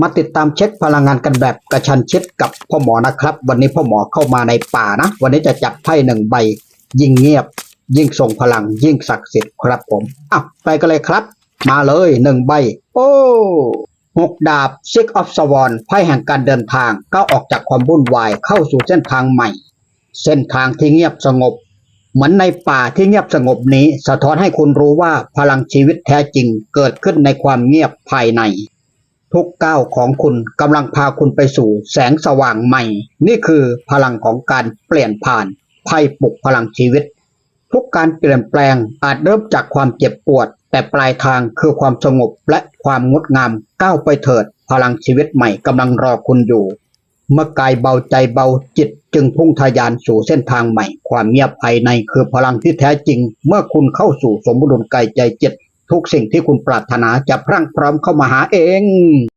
มาติดตามเช็คพลังงานกันแบบกระชันชิดกับพ่อหมอนะครับ วันนี้พ่อหมอเข้ามาในป่านะ วันนี้จะจับไพ่หนึ่งใบ ยิ่งเงียบ ยิ่งทรงพลัง ยิ่งศักดิ์สิทธิ์ครับผมอะไปกันเลยครับ มาเลยหนึ่งใบ โอ้หกดาบ Six of s w o r d ไพ่แห่งการเดินทางก้าวออกจากความวุ่นวายเข้าสู่เส้นทางใหม่ เส้นทางที่เงียบสงบ เหมือนในป่าที่เงียบสงบนี้ สะท้อนให้คุณรู้ว่าพลังชีวิตแท้จริงเกิดขึ้นในความเงียบภายใน ทุกก้าวของคุณกำลังพาคุณไปสู่แสงสว่างใหม่ นี่คือพลังของการเปลี่ยนผ่านไพ่ปลุกพลังชีวิต ทุกการเปลี่ยนแปลงอาจเริ่มจากความเจ็บปวด แต่ปลายทางคือความสงบและความงดงามก้าวไปเถิด พลังชีวิตใหม่กำลังรอคุณอยู่ เมื่อกายเบาใจเบาจิตจึงพุ่งทะยานสู่เส้นทางใหม่ ความเงียบภายในคือพลังที่แท้จริง เมื่อคุณเข้าสู่สมดุลกายใจจิต ทุกสิ่งที่คุณปรารถนาจะพรั่งพร้อมเข้ามาหาเอง